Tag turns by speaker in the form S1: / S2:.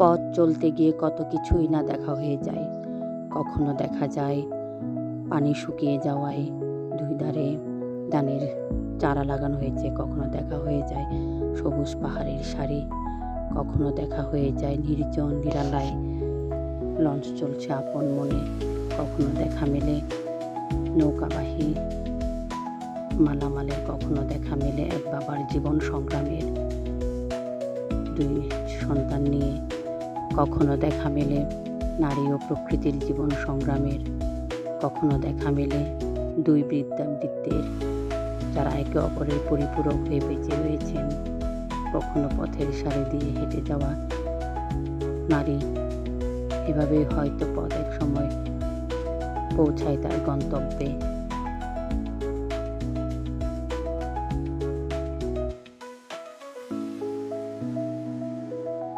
S1: পথ চলতে গিয়ে কত কিছুই না দেখা হয়ে যায়। কখনো দেখা যায় পানি শুকিয়ে যাওয়ায় দুই ধারে ধানের চারা লাগানো হয়েছে, কখনো দেখা হয়ে যায় সবুজ পাহাড়ের সারি, কখনো দেখা হয়ে যায় নির্জন নিরালায় লঞ্চ চলছে আপন মনে, কখনো দেখা মেলে নৌকাবাহী মালামালের কখনো দেখা মেলে এক বাবার জীবন সংগ্রামের। দুই সন্তান নিয়ে কখনো দেখা মেলে নারী ও প্রকৃতির জীবন সংগ্রামের, কখনো দেখা মেলে দুই বৃদ্ধা বৃদ্ধের যারা একে অপরের পরিপূরক হয়ে বেঁচে রয়েছেন, কখনো পথের সারি দিয়ে হেঁটে যাওয়া নারী। এভাবে হয়তো পথ এক সময় পৌঁছায় তার গন্তব্যে।